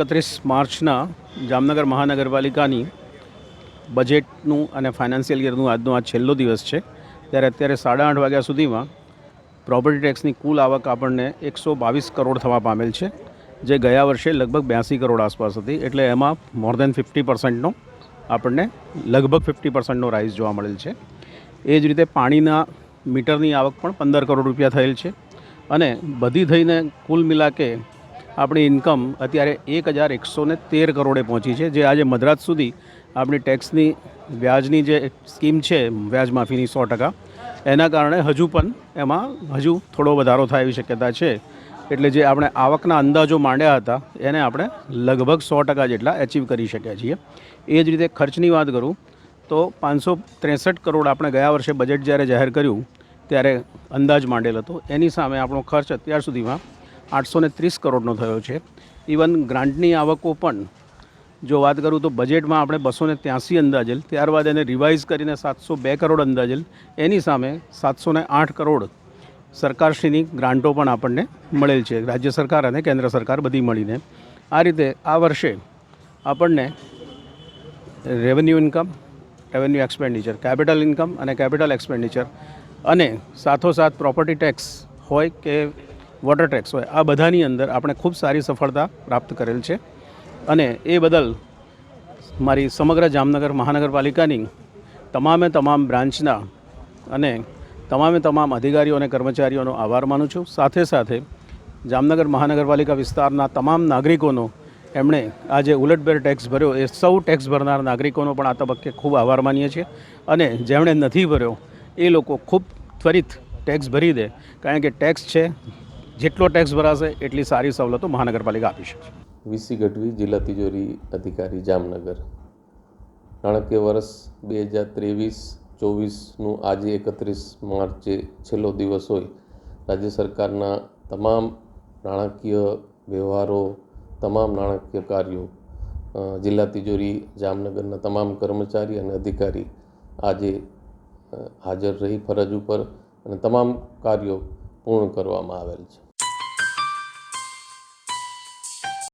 એકત્રીસ માર્ચના જામનગર મહાનગરપાલિકાની બજેટનું અને ફાઇનાન્શિયલ યરનું આજનો આ છેલ્લો દિવસ છે. ત્યારે અત્યારે સાડા આઠ વાગ્યા સુધીમાં પ્રોપર્ટી ટેક્સની કુલ આવક આપણને એકસો બાવીસ કરોડ થવા પામેલ છે, જે ગયા વર્ષે લગભગ બ્યાસી કરોડ આસપાસ હતી. એટલે એમાં મોર દેન ફિફ્ટી પર્સન્ટનો આપણને લગભગ ફિફ્ટી પર્સન્ટનો રાઇઝ જોવા મળેલ છે. એ જ રીતે પાણીના મીટરની આવક પણ પંદર કરોડ રૂપિયા થયેલ છે. અને બધી થઈને કુલ મિલાકે આપણી ઇન્કમ અત્યારે એક હજાર એકસો ને તેર કરોડે પહોંચી છે, જે આજે મધરાત સુધી આપણી ટેક્સની વ્યાજની જે સ્કીમ છે, વ્યાજ માફીની સો ટકા, એના કારણે હજુ પણ એમાં હજુ થોડો વધારો થાય એવી શક્યતા છે. એટલે જે આપણે આવકના અંદાજો માંડ્યા હતા, એને આપણે લગભગ સો ટકા જેટલા એચીવ કરી શક્યા છીએ. એ જ રીતે ખર્ચની વાત કરું, તો પાંચસો ત્રેસઠ કરોડ આપણે ગયા વર્ષે બજેટ જ્યારે જાહેર કર્યું, ત્યારે અંદાજ માંડેલ હતો. એની સામે આપણો ખર્ચ અત્યાર સુધીમાં આઠસો ત્રીસ કરોડનો થયો છે. ઇવન ગ્રાન્ટની આવકો પણ જો વાત કરું તો બજેટમાં આપણે બસો ને ત્યાંસી અંદાજેલ, ત્યારબાદ એને રિવાઇઝ કરીને સાતસો બે કરોડ અંદાજેલ, એની સામે સાતસો આઠ કરોડ સરકારશ્રીની ગ્રાન્ટો પણ આપણને મળેલ છે. રાજ્ય સરકાર અને કેન્દ્ર સરકાર બધી મળીને આ રીતે આ વર્ષે આપણને revenue income revenue expenditure capital income અને કેપિટલ એક્સપેન્ડિચર અને સાથોસાથ પ્રોપર્ટી ટેક્સ હોય કે વોટર ટેક્સ હોય, આ બધાની અંદર આપણે ખૂબ સારી સફળતા પ્રાપ્ત કરેલ છે. અને એ બદલ મારી સમગ્ર જામનગર મહાનગરપાલિકાની તમામે તમામ બ્રાન્ચના અને તમામે તમામ અધિકારીઓ અને કર્મચારીઓનો આભાર માનું છું. સાથે સાથે જામનગર મહાનગરપાલિકા વિસ્તારના તમામ નાગરિકોનો એમણે આ જે ઉલટભેર ટેક્સ ભર્યો. એ સૌ ટેક્સ ભરનાર નાગરિકોનો પણ આ તબક્કે ખૂબ આભાર માનીએ છીએ. અને જેમણે નથી ભર્યો, એ લોકો ખૂબ ત્વરિત ટેક્સ ભરી દે. કારણ કે ટેક્સ છે જેટલો ટેક્સ ભરાશે, એટલી સારી સવલતો મહાનગરપાલિકા આપી શકશે વીસી ગઢવી જિલ્લા તિજોરી અધિકારી જામનગર. નાણાકીય વર્ષ બે હજાર ત્રેવીસ, ચોવીસનું આજે એકત્રીસ માર્ચે છેલ્લો દિવસ હોય. રાજ્ય સરકારના તમામ નાણાકીય વ્યવહારો, તમામ નાણાકીય કાર્યો જિલ્લા તિજોરી, જામનગરના તમામ કર્મચારી અને અધિકારી આજે હાજર રહી ફરજ ઉપર અને તમામ કાર્યો પૂર્ણ કરવામાં આવેલ છે.